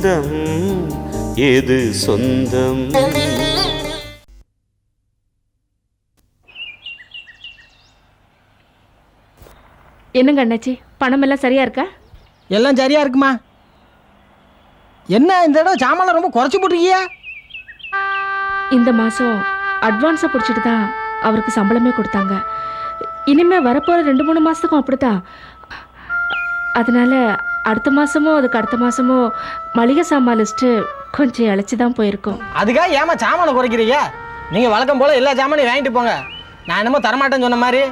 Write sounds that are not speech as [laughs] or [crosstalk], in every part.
பந்தம் எது சொந்தம்? என்னங்க அண்ணாச்சி பணம் எல்லாம் சரியா இருக்கா? எல்லாம் சரியா இருக்குமா? என்ன இந்த தடவை சாமான் ரொம்ப குறைச்சி போட்டிருக்கியா? இந்த மாசம் அட்வான்ஸை பிடிச்சிட்டு தான் அவருக்கு சம்பளமே கொடுத்தாங்க. இனிமே வரப்போற ரெண்டு மூணு மாசத்துக்கும் அப்படித்தான். அதனால அடுத்த மாசமோ அதுக்கு அடுத்த மாசமோ மளிகை சாமான் லிஸ்ட்டு கொஞ்சம் இழைச்சி தான் போயிருக்கோம். அதுக்காக ஏமா சாமானை குறைக்கிறீங்க? நீங்கள் வழக்கம் போல் எல்லா சாமானையும் வாங்கிட்டு போங்க. நான் என்னமோ தரமாட்டேன்னு சொன்ன மாதிரி.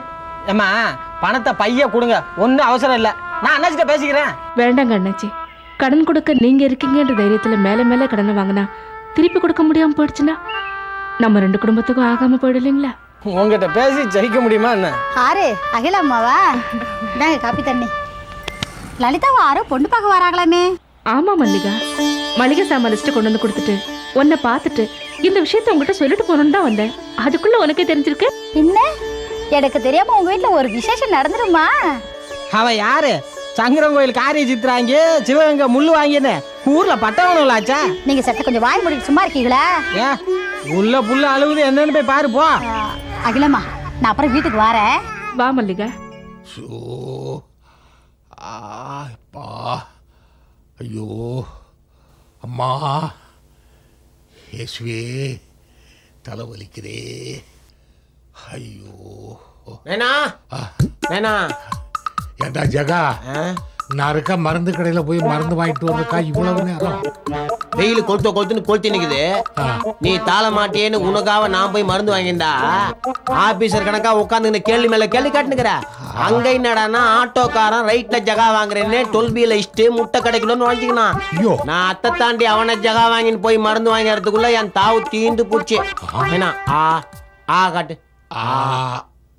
ஏம்மா பணத்தை பைய கொடுங்க. ஒன்றும் அவசரம் இல்லை. நான் அண்ணாச்சிட்ட பேசிக்கிறேன். வேண்டாங்க அண்ணாச்சி. கடன் கொடுக்க நீங்க இருக்கீங்கன்ற தைரியத்துல மேல மேல கடனை வாங்கினா திருப்பி கொடுக்க முடியாம போயிடுச்சுன்னா நம்ம ரெண்டு குடும்பத்துக்கும் ஆகாம போயிடலைங்களா உங்ககிட்ட பேசி ஜெயிக்க முடியுமா என்ன? ஆறு அகில அம்மாவா? இந்தாங்க காப்பி தண்ணி. லலிதாவை ஆரோ பொண்ணு பார்க்க வராங்களாமே. ஆமா மல்லிகா. மளிகை சாமான் லிஸ்ட் கொண்டு வந்து கொடுத்துட்டு உன்னை பார்த்துட்டு இந்த விஷயத்த உங்ககிட்ட சொல்லிட்டு போகணும்னு தான் வந்தேன். அதுக்குள்ள உனக்கே தெரிஞ்சிருக்கு? என்ன? எனக்கு தெரியாம உங்க வீட்ல ஒரு விசேஷம் நடந்துருமா அவ யாரு? சங்கரன் கோயில் காரிய சித்ராங்க சிவகங்கை முள்ளு வாங்கின்னு ஊர்ல பட்டவனுங்களாச்சா நீங்க சட்ட கொஞ்சம் வாய் மூடிட்டு சும்மா இருக்கீங்களா? ஏன் உள்ள புள்ள அழுகுது என்னன்னு போய் பாரு போ. அகிலம்மா நான் அப்புறம் வீட்டுக்கு வரேன். வா மல்லிகா. ஷோ ஆப்பா ஐயோ அம்மா இயேசுவே தலை வலிக்கிறே ஐயோ. வேணா வேணா. ஏண்டா ஜகா நான் இருக்க மருந்து கடையில் போய் மருந்து வாங்கிட்டு வந்திருக்கா இவ்வளவு நேரம்? வெயில் கொளுத்த கொளுத்துன்னு கொளுத்தி நிக்குது. நீ தாள மாட்டியேன்னு உனக்காக நான் போய் மருந்து வாங்கியிருந்தா ஆபீசர் கணக்கா உட்காந்து கேள்வி மேல கேள்வி காட்டுனுக்குற. அங்க என்னடான்னா ஆட்டோக்காரன் ரைட்ல ஜகா வாங்குறேன்னு டொல்பியில இஷ்டு முட்டை கிடைக்கலன்னு வாங்கிக்கணும் ஐயோ. நான் அத்தை தாண்டி அவனை ஜகா வாங்கின்னு போய் மருந்து வாங்கிறதுக்குள்ள என் தாவு தீந்து போச்சு. ஆ. ஆ காட்டு. ஆ.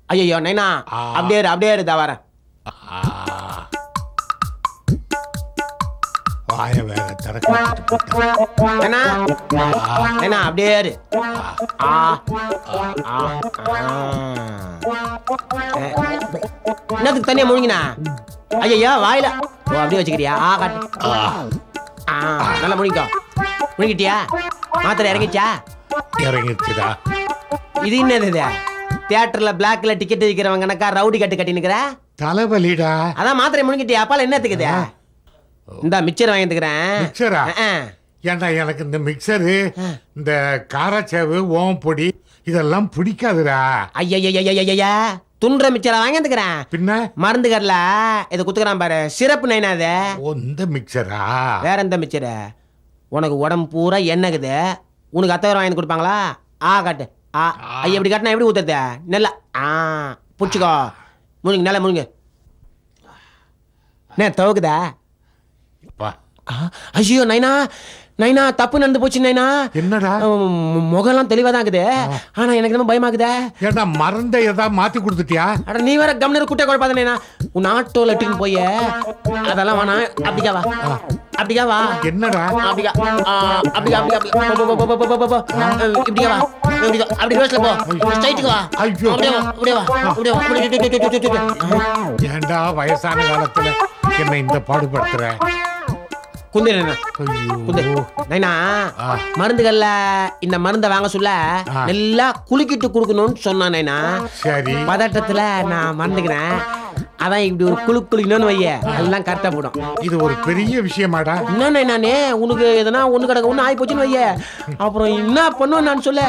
ஐயோ நைனா அப்படியே இரு, அப்படியே இருதா வரேன் ஆ. போட்டேன். நைனா நைனா அப்படியே இரு. ஆ என்னத்துக்கு தனியா முழுங்கினா? ஐயா வாயில. ஓ அப்படியே வச்சுக்கிறியா ஆ காட்டு. ஆ. நல்லா முழுங்கிக்கோ. முழுங்கிட்டியா? மாத்திரை இறங்கிச்சா இறங்கிடுச்சுடா. இது என்னது இது? தியேட்டர்ல பிளாக்ல டிக்கெட் விற்கிறவங்க கணக்கா ரவுடி கட்டு கட்டி நிக்கிற தலைவலிடா. அதான் மாத்திரை முழுங்கிட்டியா? அப்பால என்னத்துக்குது இந்த மிச்சர் வாங்கிட்டுக்கிறேன். மிக்சரா ஏன்டா எனக்கு இந்த மிக்சரு இந்த காரச்சேவு ஓம் பொடி இதெல்லாம் பிடிக்காதுடா. ஐயா துன்ற மிச்சரை வாங்கிட்டுக்கிறேன். பின்ன? மருந்து கரல இதை குத்துக்கிறான் பாரு. சிறப்பு நைனா அது இந்த மிக்சரா வேற எந்த மிச்சரு உனக்கு உடம்பு பூரா எண்ணெக்குது உனக்கு அத்தவரம் வாங்கி கொடுப்பாங்களா? ஆ காட்டு. ஆ ஐயா எப்படி காட்டினா எப்படி ஊத்துறது? நல்லா. ஆ பிடிச்சிக்கோ. முழுங்க நல்லா முழுங்க. என்ன துவக்குதா? பா ஆ, ஐயோ நைனா நைனா தப்பு நடந்து போச்சு நைனா. என்னடா? முகம்லாம் தெளிவா தான் இருக்குது. ஆனா எனக்கு ரொம்ப பயமாக்குதே ஏன்டா மருந்தை ஏதாவது மாத்தி கொடுத்துட்டியா? அட நீ வேற கம்னர் குட்டை குழப்பாத நைனா. உன் ஆட்டோல இட்டுன்னு போய் அதெல்லாம் வேணாம். அப்படிக்கா வா. அப்படிக்கா வா. என்னடா? அப்படிக்கா அப்படிக்கா அப்படிக்கா வா. வா. அப்படி ரோஸ்ல போ. ஸ்ட்ரைட்டுக்கு வா. ஐயோ. அப்படியே வா அப்படியே வா அப்படியே வா. ஏன்டா வயசான காலத்துல என்ன இந்த பாடுபடுத்துற? குந்து நைனா. குந்து நைனா. மருந்துகள்ல இந்த மருந்தை வாங்க சொல்ல. நல்லா குலுக்கிட்டு கொடுக்கணும்னு சொன்னான் நைனா. சரி. பதட்டத்துல நான் மறந்துக்கிறேன் அதான் இப்படி ஒரு குழு குளிக்கணும்னு வைய எல்லாம் கரெக்டா போடும் இது ஒரு பெரிய விஷயமாடா. என்னண்ணே நானே உனக்கு எதனா ஒண்ணு கிடக்க ஒண்ணு ஆகி போச்சுன்னு வைய. அப்புறம் என்ன பண்ணுவேன் நான் சொல்ல?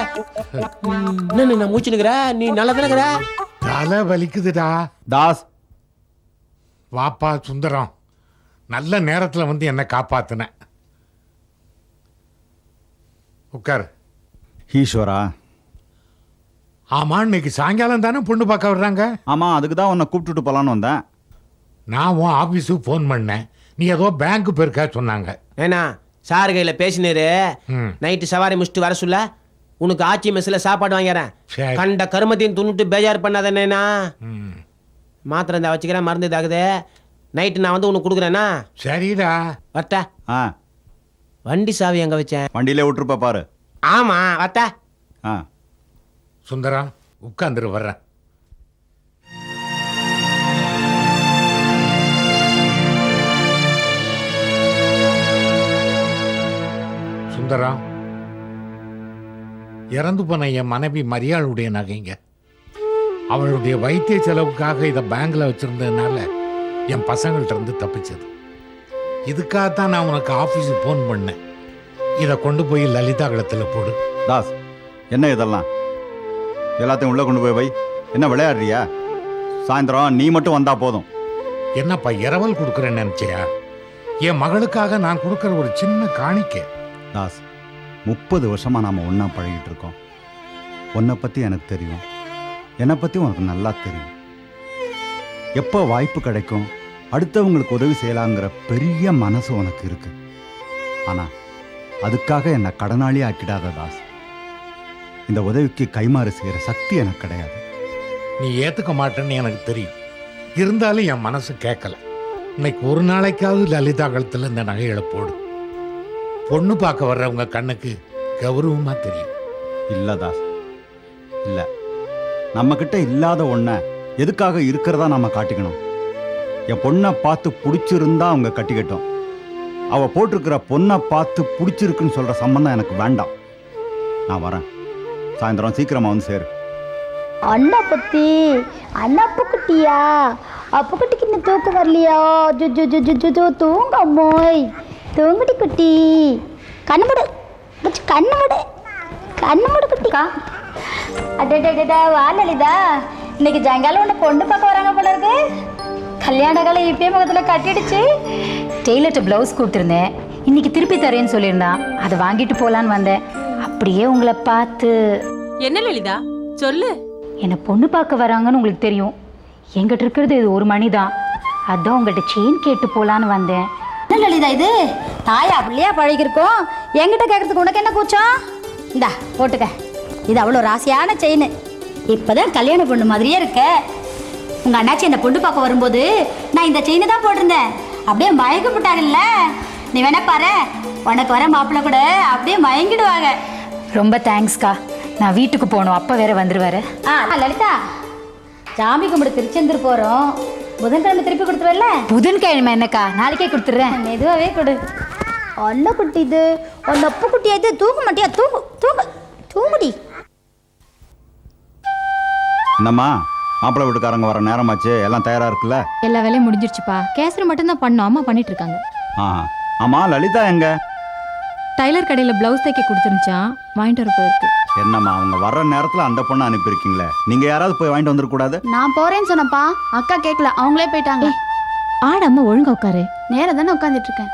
என்ன நான் மூச்சுனுக்குற நீ நல்லா தானே தலை வலிக்குதுடா. தாஸ். வாப்பா சுந்தரம். நல்ல நேரத்துல வந்து என்ன காப்பாத்துன. உட்காரு. ஈஸ்வரா. ஆமா இன்னைக்கு சாயங்காலம் தானே பொண்ணு பார்க்க வர்றாங்க? ஆமாம் அதுக்கு தான் உன்னை கூப்பிட்டுட்டு போகலான்னு வந்தேன். நான் உன் ஆபீஸுக்கு ஃபோன் பண்ணேன். நீ ஏதோ பேங்க் போயிருக்கா சொன்னாங்க. ஏன்னா சார் கையில பேசினாரு. ம். நைட்டு சவாரி முடிச்சுட்டு வர சொல்ல. உனக்கு ஆச்சி மெஸ்ல சாப்பாடு வாங்கிறேன். சரி. கண்ட கருமத்தையும் துண்ணுட்டு பேஜார் பண்ணாதேனா ம். மாத்திரை இந்த வச்சுக்கிறேன் மருந்து இதாகுது. நைட்டு நான் வந்து உனக்கு கொடுக்குறேன்னா? சரிடா. வர்த்தா ஆ. வண்டி சாவி எங்க வச்சேன்? வண்டியிலே விட்டுருப்பா பாரு. ஆமா வர்த்தா ஆ. சுந்தரம் உட்காந்துரு வர்றேன். சுந்தரம் இறந்து போன என் மனைவி மரியாளுடைய நகைங்க. அவளுடைய வைத்திய செலவுக்காக இதை பேங்க்ல வச்சிருந்ததுனால என் பசங்கள்ட்ட இருந்து தப்பிச்சது. இதுக்காகத்தான் நான் உனக்கு ஆஃபீஸுக்கு ஃபோன் பண்ணேன். இதை கொண்டு போய் லலிதா களத்தில் போடு. தாஸ் என்ன இதெல்லாம்? எல்லாத்தையும் உள்ள கொண்டு போய் வை. என்ன விளையாடுறியா? சாயந்தரம் நீ மட்டும் வந்தா போதும். என்னப்பா இரவல் கொடுக்குறேன்னு நினைச்சியா? என் மகளுக்காக நான் கொடுக்குற ஒரு சின்ன காணிக்கை. தாஸ் முப்பது வருஷமா நாம ஒண்ணா பழகிட்டு இருக்கோம். உன்னை பத்தி எனக்கு தெரியும். என்னை பத்தி உனக்கு நல்லா தெரியும். எப்போ வாய்ப்பு கிடைக்கும்? அடுத்தவங்களுக்கு உதவி செய்யலாங்கிற பெரிய மனசு உனக்கு இருக்கு. ஆனா அதுக்காக என்னை கடனாளி ஆக்கிடாத தாஸ். இந்த உதவிக்கு கைமாறு செய்கிற சக்தி எனக்கு கிடையாது. நீ ஏத்துக்க மாட்டேன்னு எனக்கு தெரியும். இருந்தாலும் என் மனசு கேட்கல இன்னைக்கு ஒரு நாளைக்காவது லலிதா கழுத்துல இந்த நகைகளை போடு. பொண்ணு பார்க்க வர்றவங்க கண்ணுக்கு கௌரவமா தெரியும். இல்ல தாஸ். இல்ல. நம்ம கிட்ட இல்லாத ஒண்ண எதுக்காக இருக்கிறதா நாம காட்டிக்கணும்? என் பொண்ணை பார்த்து பிடிச்சிருந்தா அவங்க கட்டிக்கட்டும். அவ போட்டிருக்கிற பொண்ணை பார்த்து பிடிச்சிருக்குன்னு சொல்ற சம்பந்தம் எனக்கு வேண்டாம். நான் வரேன். சாயந்தரம் சீக்கிரமா வந்து சேரு. அண்ணா பத்தி அண்ணா அப்புக்குட்டியா? அப்புக்குட்டிக்கு இன்னும் தூக்கம் வரலையா? ஜு ஜு ஜு ஜு ஜு ஜு தூங்க அம்மோய். தூங்குடி குட்டி. கண்ணு மூடு. கண்ணு மூடு. கண்ணு மூடு குட்டிக்கா அடடடடா வா லலிதா இன்னைக்கு சாயங்காலம் உன்னை பொண்ணு பார்க்க வராங்க போல இருக்கு. கல்யாண காலம் இப்பயே முகத்தில் கட்டிடுச்சு. டெய்லர்கிட்ட ப்ளவுஸ் கொடுத்துருந்தேன். இன்னைக்கு திருப்பி தரேன்னு சொல்லியிருந்தான் அதை வாங்கிட்டு போலான்னு வந்தேன். அப்படியே உங்களை பார்த்து. என்ன லலிதா? சொல்லு. என்னை பொண்ணு பார்க்க வராங்கன்னு உங்களுக்கு தெரியும். எங்கிட்ட இருக்கிறது இது ஒரு மணி தான் அதான் உங்கள்கிட்ட செயின் கேட்டு போலான்னு வந்தேன். என்ன லலிதா இது? தாயா பிள்ளையா பழகிருக்கோம் என்கிட்ட கேட்கறதுக்கு உனக்கு என்ன கூச்சம்? இந்தா போட்டுக்க. இது அவ்வளோ ராசியான செயின் இப்போதான் கல்யாண பொண்ணு மாதிரியே இருக்க. உங்க அண்ணாச்சி இந்த பொண்ணு பார்க்க வரும்போது நான் இந்த செயினை தான் போட்டிருந்தேன். அப்படியே மயக்கப்பட்டாங்கல்ல நீ வேணா பாரு. உனக்கு வர மாப்பிள்ளை கூட அப்படியே மயங்கிடுவாங்க. ரொம்ப தேங்க்ஸ்க்கா நான் வீட்டுக்கு போகணும். அப்பா வேற வந்துருவாரு. ஆ லலிதா. சாமி கும்பிடு திருச்செந்தூர் போகிறோம் புதன்கிழமை திருப்பி கொடுத்துருவல்ல? புதன்கிழமை என்னக்கா? நாளைக்கே கொடுத்துட்றேன். மெதுவாகவே கொடு. அண்ணா குட்டி இது. அந்த அப்பு குட்டி இது? தூங்க மாட்டியா? தூங்கு தூங்கு தூங்குடி. என்னம்மா? மாப்பிள்ளை வீட்டுக்காரங்க வர நேரமாச்சு எல்லாம் தயாரா இருக்குல்ல? எல்லா வேலையும் முடிஞ்சிருச்சுப்பா. கேசரி மட்டும் தான் பண்ணோம் அம்மா பண்ணிட்டு இருக்காங்க. ஆ. ஆமா லலிதா எங்க? டைலர் கடையில் ப்ளவுஸ் தைக்க கொடுத்துருந்துச்சான் வாங்கிட்டு வர போயிருக்கு. என்னம்மா அவங்க வர்ற நேரத்துல அந்த பொண்ணை அனுப்பியிருக்கீங்களே? நீங்க யாராவது போய் வாங்கிட்டு வந்துடக்கூடாது நான் போறேன்னு சொன்னப்பா அக்கா கேட்கல அவங்களே போயிட்டாங்க. ஆடாம ஒழுங்கா உட்காரு. நேரம் தானே உட்காந்துட்டு இருக்கேன்.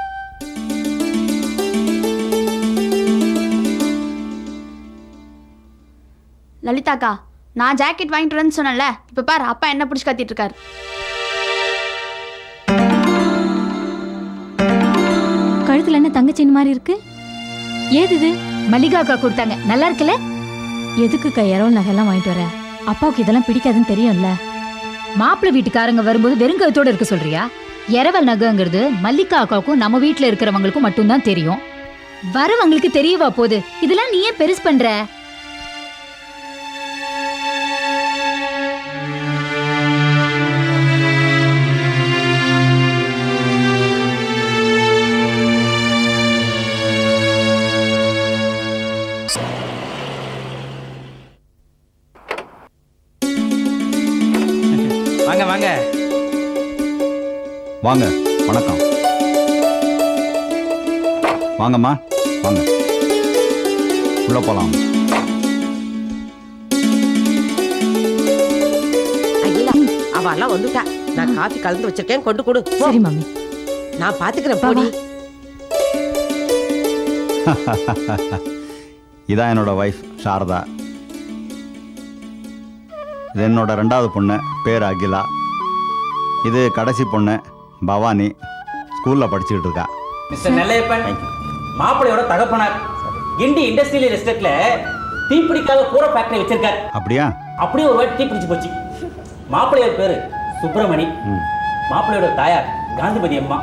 லலிதாக்கா நான் ஜாக்கெட் வாங்கிட்டு வரேன்னு சொன்னேன்ல இப்ப பாரு அப்பா என்ன பிடிச்சி கத்திட்டு இருக்காரு. கழுத்துல என்ன தங்கச்சின் மாதிரி இருக்கு? ஏது இது? மல்லிகா அக்கா கொடுத்தாங்க. நல்லா இருக்குல்ல? எதுக்கு கையறவல் நகையெல்லாம் வாங்கிட்டு வர? அப்பாவுக்கு இதெல்லாம் பிடிக்காதுன்னு தெரியும்ல. மாப்பிள்ளை வீட்டுக்காரங்க வரும்போது வெறுங்கயத்தோட இருக்க சொல்றியா? இரவல் நகைங்கிறது மல்லிகா அக்காவுக்கும் நம்ம வீட்டுல இருக்கிறவங்களுக்கும் மட்டும்தான் தெரியும். வரவங்களுக்கு தெரியவா போகுது? இதெல்லாம் நீ ஏன் பெருசு பண்ற? வாங்க வணக்கம். வாங்கம்மா வாங்க. உள்ள போலாம். அகிலா அவெல்லாம் வந்துட்டா. நான் காஃபி கலந்து வச்சிருக்கேன் கொண்டு கொடு. சரி மம்மி நான் பாத்துக்கிறேன் போடி. [laughs] இதான் என்னோட ஒய்ஃப் சாரதா. இது என்னோட ரெண்டாவது பொண்ணு பேர் அகிலா. இது கடைசி பொண்ணு. பவானி ஸ்கூலில் படிச்சுக்கிட்டு இருக்கா மிஸ்டர் நெல்லையப்பன் மாப்பிள்ளையோட தகப்பனார். கிண்டி இண்டஸ்ட்ரியல் எஸ்டேட்ல தீப்பிடிக்காத பூர ஃபேக்டரி வச்சிருக்காரு. அப்படியா? அப்படியே ஒரு வாட்டி தீப்பிடிச்சு போச்சு. மாப்பிள்ளையோட பேரு சுப்பிரமணி. ம். மாப்பிள்ளையோட தாயார் காந்திமதி அம்மா.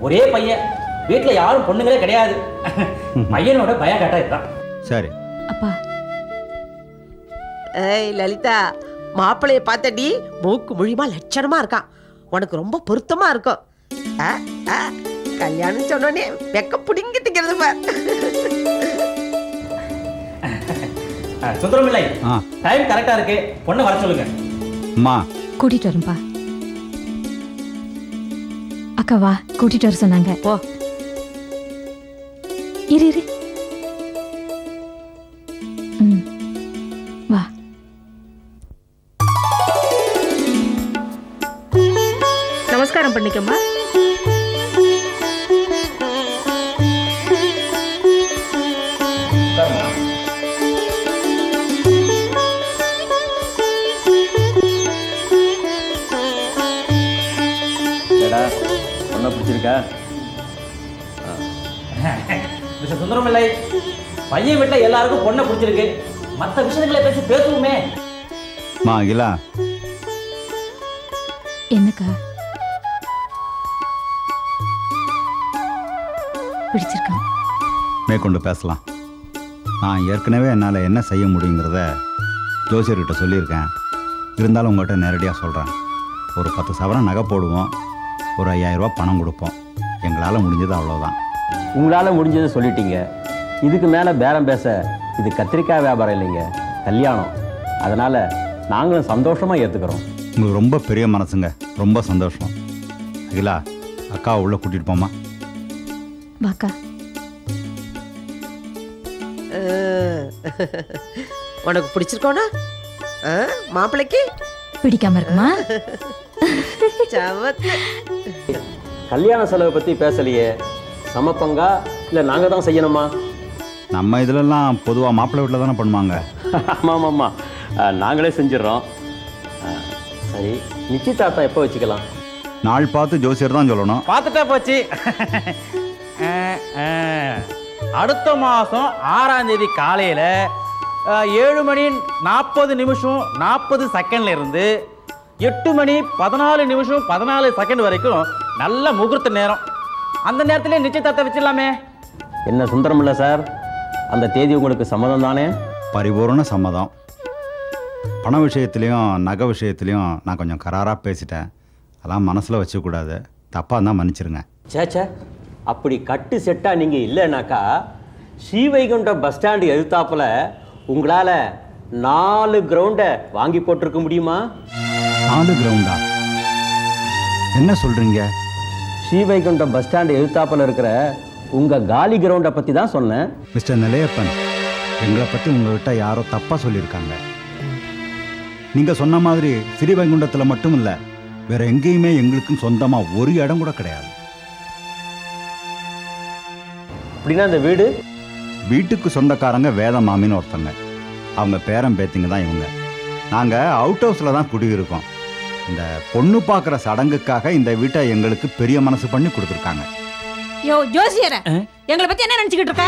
ஒரே பையன். வீட்டுல யாரும் பொண்ணுங்களே கிடையாது. பையனோட பயோடாட்டா இதுதான். சரி. அப்பா. ஏய் லலிதா. மாப்பிள்ளைய பார்த்தடி மூக்கு முழிமா லட்சணமா இருக்கான் உனக்கு ரொம்ப பொருத்தமா இருக்கும். கல்யாணம் சொன்னோடனே வெக்க புடிங்கிட்டுங்கிறது பார். சுந்தரம் இல்லை ஆ. டைம் கரெக்டா இருக்கு. பொண்ணை வர சொல்லுங்க. அம்மா. கூட்டிட்டு வரும்பா. அக்கா வா கூட்டிட்டு வர சொன்னாங்க. போ. இரு இரு. ஏடா பொண்ணை பிடிச்சிருக்கா? மிஸ்டர் சுந்தரமில்லை பையன் வீட்டில் எல்லாருக்கும் பொண்ணை பிடிச்சிருக்கு. மற்ற விஷயங்களை பேசி பேசுவோமே. அம்மா அகிலா. என்னக்கா? பிடிச்சிருக்கான் மேற்கொண்டு பேசலாம். நான் ஏற்கனவே என்னால் என்ன செய்ய முடியுங்கிறத ஜோசியர்கிட்ட சொல்லியிருக்கேன். இருந்தாலும் உங்கள்கிட்ட நேரடியாக சொல்கிறேன் ஒரு பத்து சவரம் நகை போடுவோம். ஒரு ஐயாயிரரூபா பணம் கொடுப்போம். எங்களால் முடிஞ்சது அவ்வளோதான் உங்களால் முடிஞ்சதை சொல்லிட்டீங்க. இதுக்கு மேலே பேரம் பேச இது கத்திரிக்காய் வியாபாரம் இல்லைங்க. கல்யாணம். அதனால் நாங்களும் சந்தோஷமாக ஏற்றுக்கிறோம் உங்களுக்கு ரொம்ப பெரிய மனசுங்க. ரொம்ப சந்தோஷம். அகிலா அக்காவை உள்ளே கூட்டிகிட்டு போமா வாக்கா. உனக்கு பிடிச்சிருக்கோனா மாப்பிள்ளைக்கு பிடிக்காம இருக்குமா? கல்யாண செலவை பற்றி பேசலையே. சமப்பங்கா இல்லை நாங்கள் தான் செய்யணுமா? நம்ம இதிலெல்லாம் பொதுவாக மாப்பிள்ளை வீட்டில் தானே பண்ணுவாங்க. ஆமாம் ஆமாம் நாங்களே செஞ்சிடுறோம் சரி. நிச்சயதார்த்தம் எப்போ வச்சுக்கலாம்? நாள் பார்த்து ஜோசியர் தான் சொல்லணும். பார்த்துட்டா போச்சு. அடுத்த மாதம் ஆறாம் தேதி காலையில் ஏழு மணி நாற்பது நிமிஷம் நாற்பது செகண்ட்ல இருந்து எட்டு மணி பதினாலு நிமிஷம் பதினாலு செகண்ட் வரைக்கும் நல்ல முகூர்த்த நேரம். அந்த நேரத்திலே நிச்சயதார்த்தம் வச்சிடலாமே. என்ன சுந்தரம் இல்லை சார்? அந்த தேதி உங்களுக்கு சம்மதம் தானே? பரிபூரண சம்மதம். பண விஷயத்துலேயும் நகை விஷயத்துலேயும் நான் கொஞ்சம் கராராக பேசிட்டேன். அதெல்லாம் மனசில் வச்சுக்கூடாது. தப்பாக இருந்தால் மன்னிச்சிருங்க. சேச்சே அப்படி கட்டு செட்டாக நீங்கள் இல்லைனாக்கா ஸ்ரீவைகுண்ட பஸ் ஸ்டாண்டு எதிர்த்தாப்புல உங்களால் நாலு கிரவுண்டை வாங்கி போட்டிருக்க முடியுமா? நாலு கிரவுண்டா? என்ன சொல்கிறீங்க ஸ்ரீவைகுண்ட பஸ் ஸ்டாண்டு எதிர்த்தாப்புல இருக்கிற உங்கள் காலி கிரவுண்டை பற்றி தான் சொன்னேன். மிஸ்டர் நிலையப்பன் எங்களை பற்றி உங்கள்கிட்ட யாரோ தப்பாக சொல்லியிருக்காங்க. நீங்கள் சொன்ன மாதிரி ஸ்ரீவைகுண்டத்தில் மட்டும் இல்லை வேற எங்கேயுமே எங்களுக்கும் சொந்தமாக ஒரு இடம் கூட கிடையாது. அப்படின்னா இந்த வீடு? வீட்டுக்கு சொந்தக்காரங்க வேத மாமின்னு ஒருத்தங்க. அவங்க பேரன் பேத்திங்க தான் இவங்க. நாங்கள் அவுட் ஹவுஸில் தான் குடியிருக்கோம். இந்த பொண்ணு பார்க்குற சடங்குக்காக இந்த வீட்டை எங்களுக்கு பெரிய மனசு பண்ணி கொடுத்துருக்காங்க. யோ ஜோசியர எங்களை பத்தி என்ன நினைச்சுக்கிட்டு இருக்க?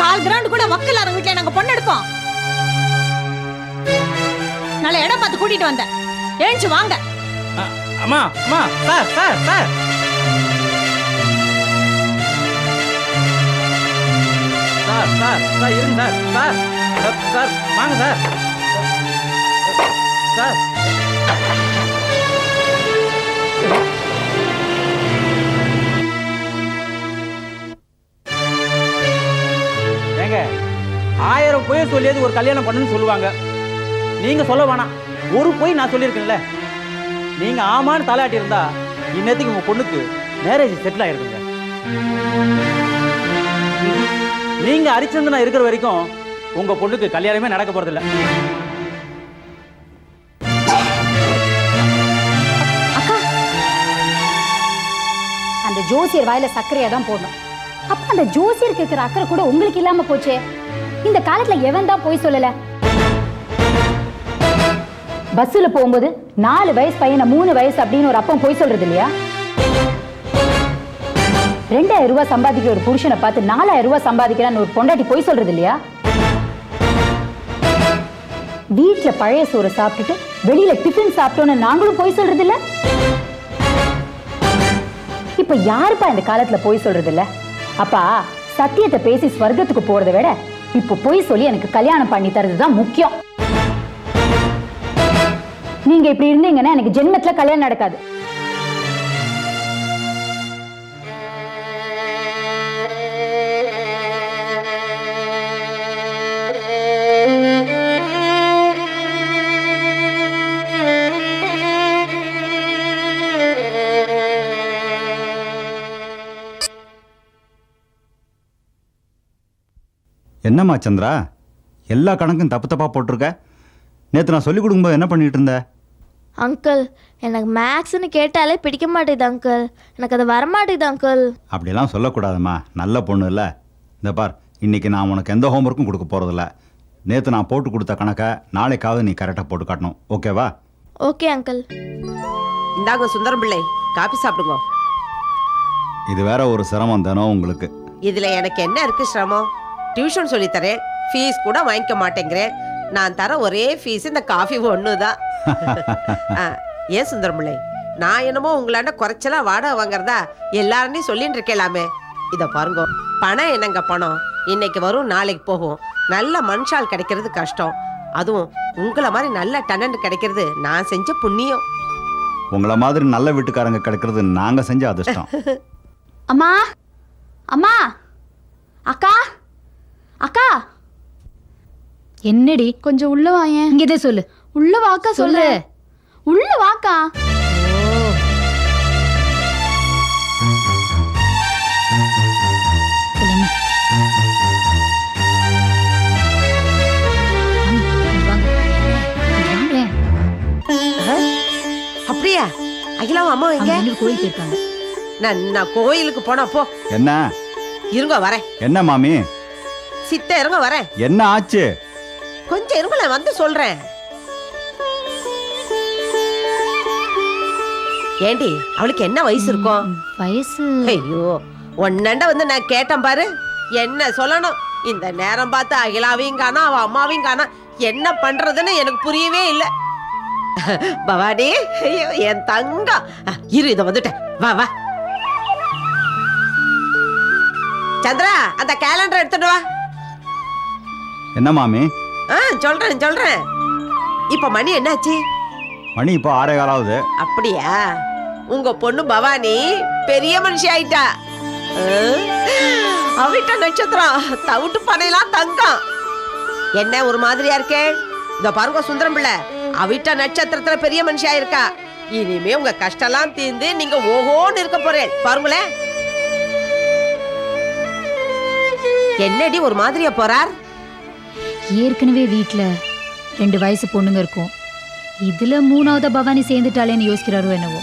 கால் கிரவுண்ட் கூட வக்கல் வீட்டுல நாங்க பொண்ணு எடுப்போம். நல்ல இடம் பார்த்து கூட்டிட்டு வந்தேன். எழுந்து வாங்க. அம்மா அம்மா sir sir sir. Sir sir sir இருங்க சார், சார் வாங்க சார். சார். ஏங்க ஆயிரம் பொய் சொல்லியது ஒரு கல்யாணம் பண்ணுன்னு சொல்லுவாங்க. நீங்க சொல்ல வேணாம். ஒரு பொய் நான் சொல்லியிருக்கேன்ல. நீங்க ஆமான்னு தலையாட்டி இருந்தா இன்னத்துக்கு உங்க பொண்ணுக்கு மேரேஜ் செட்டில் ஆயிருக்குங்க. நீங்க அரிச்சந்தனா இருக்கிற வரைக்கும் உங்க பொண்ணுக்கு கல்யாணமே நடக்க போறதில்லை. அந்த ஜோசியர் வாயில சர்க்கரையா தான் போடணும். அப்ப அந்த ஜோசியருக்கு இருக்கிற அக்கறை கூட உங்களுக்கு இல்லாம போச்சே? இந்த காலத்துல எவன் தான் போய் சொல்லல? பஸ்ஸில் போகும்போது நாலு வயசு பையனை மூணு வயசு அப்படின்னு ஒரு அப்பன் போய் சொல்றது இல்லையா? ரெண்டாயிரம் ரூபாய் சம்பாதிக்கிற ஒரு புருஷனை பார்த்து நாலாயிரம் ரூபாய் சம்பாதிக்கிறான்னு ஒரு பொண்டாட்டி போய் சொல்றது இல்லையா? வீட்டுல பழைய சோறு சாப்பிட்டுட்டு வெளியில டிஃபன் சாப்பிட்டோன்னு நாங்களும் போய் சொல்றது இல்ல? இப்ப யாருப்பா இந்த காலத்துல போய் சொல்றது இல்ல அப்பா சத்தியத்தை பேசி ஸ்வர்க்கத்துக்கு போறதை விட இப்ப போய் சொல்லி எனக்கு கல்யாணம் பண்ணி தரதுதான் முக்கியம். நீங்க இப்படி இருந்தீங்கன்னா எனக்கு ஜென்மத்துல கல்யாணம் நடக்காது. என்னம்மா சந்திரா? எல்லா கணக்கும் தப்பு தப்பாக போட்டிருக்க. நேற்று நான் சொல்லிக் கொடுக்கும்போது என்ன பண்ணிட்டு இருந்த? அங்கிள் எனக்கு மேக்ஸ்னு கேட்டாலே பிடிக்க மாட்டேங்குது அங்கிள். எனக்கு அது வரமாட்டேங்குது அங்கிள். அப்படிலாம் சொல்லக்கூடாதும்மா. நல்ல பொண்ணு இல்லை இந்த பார் இன்னைக்கு நான் உனக்கு எந்த ஹோம்ஒர்க்கும் கொடுக்க போகிறதில்ல நேற்று நான் போட்டு கொடுத்த கணக்கை நாளைக்காவது நீ கரெக்டாக போட்டு காட்டணும். ஓகேவா ஓகே அங்கிள். இந்தாங்க சுந்தரம் பிள்ளை. காபி சாப்பிடுங்க. இது வேற ஒரு சிரமம் தினம் உங்களுக்கு? இதுல எனக்கு என்ன இருக்கு சிரமம்? டியூஷன் சொல்லி தரேன் ஃபீஸ் கூட வாங்கிக்க மாட்டேங்கிறேன். நான் தர ஒரே ஃபீஸ் இந்த காஃபி ஒன்று தான் ஏன் சுந்தரம் பிள்ளை நான் என்னமோ உங்களாண்ட குறைச்சலா வாடகை வாங்குறதா எல்லாருமே சொல்லிட்டு இருக்கலாமே இதை பாருங்க பணம் என்னங்க பணம்? இன்னைக்கு வரும் நாளைக்கு போகும். நல்ல மனுஷால் கிடைக்கிறது கஷ்டம். அதுவும் உங்களை மாதிரி நல்ல டனண்ட் கிடைக்கிறது நான் செஞ்ச புண்ணியம். உங்களை மாதிரி நல்ல வீட்டுக்காரங்க கிடைக்கிறது நாங்கள் செஞ்ச அதிர்ஷ்டம். [laughs] அம்மா அம்மா அக்கா அக்கா! என்னடி? கொஞ்சம் உள்ள வாயேன் இங்கதான் சொல்லு. உள்ள வாக்கா சொல்லு சொல்லு. உள்ள வாக்கா. அப்படியா? அகிலாவும் அம்மா எங்க? கோயில் போயிருக்காங்க. நான் நான் கோயிலுக்கு போனா போ. என்ன? இருங்க வரேன். என்ன மாமி? சித்த இருங்க வரேன். என்ன ஆச்சு? கொஞ்சம் இருங்களேன் வந்து சொல்றேன். ஏண்டி அவளுக்கு என்ன வயசு இருக்கும்? வயசு ஐயோ ஒன்னண்ட வந்து நான் கேட்டேன் பாரு. என்ன சொல்லணும்? இந்த நேரம் பார்த்து அகிலாவையும் காணா அவ அம்மாவையும் காணா. என்ன பண்றதுன்னு எனக்கு புரியவே இல்லை. பவாடி ஐயோ என் தங்கம். இரு இத வந்துட்டேன். வா வா. சந்திரா அந்த கேலண்டர் எடுத்துட்டு வா. என்ன மாமி? ஆ சொல்றேன் சொல்றேன். இப்ப மணி என்னாச்சு? மணி இப்போ ஆறே காலாவது அப்படியா? உங்க பொண்ணு பவானி பெரிய மனுஷி ஆயிட்டா? அவிட்ட நட்சத்திரம் தவிட்டு பனையெல்லாம் தங்கம். என்ன ஒரு மாதிரியா இருக்கே? இந்த பாருங்க சுந்தரம் பிள்ளை. அவிட்ட நட்சத்திரத்துல பெரிய மனுஷி ஆயிருக்கா. இனிமே உங்க கஷ்டம்லாம் தீர்ந்து நீங்க ஓஹோன்னு இருக்க போறேன். பாருங்களேன். என்னடி ஒரு மாதிரியா போறார்? ஏற்கனவே வீட்டில் ரெண்டு வயசு பொண்ணுங்க இருக்கும். இதில் மூணாவது பவானி சேர்ந்துட்டாளேன்னு யோசிக்கிறாரோ என்னவோ.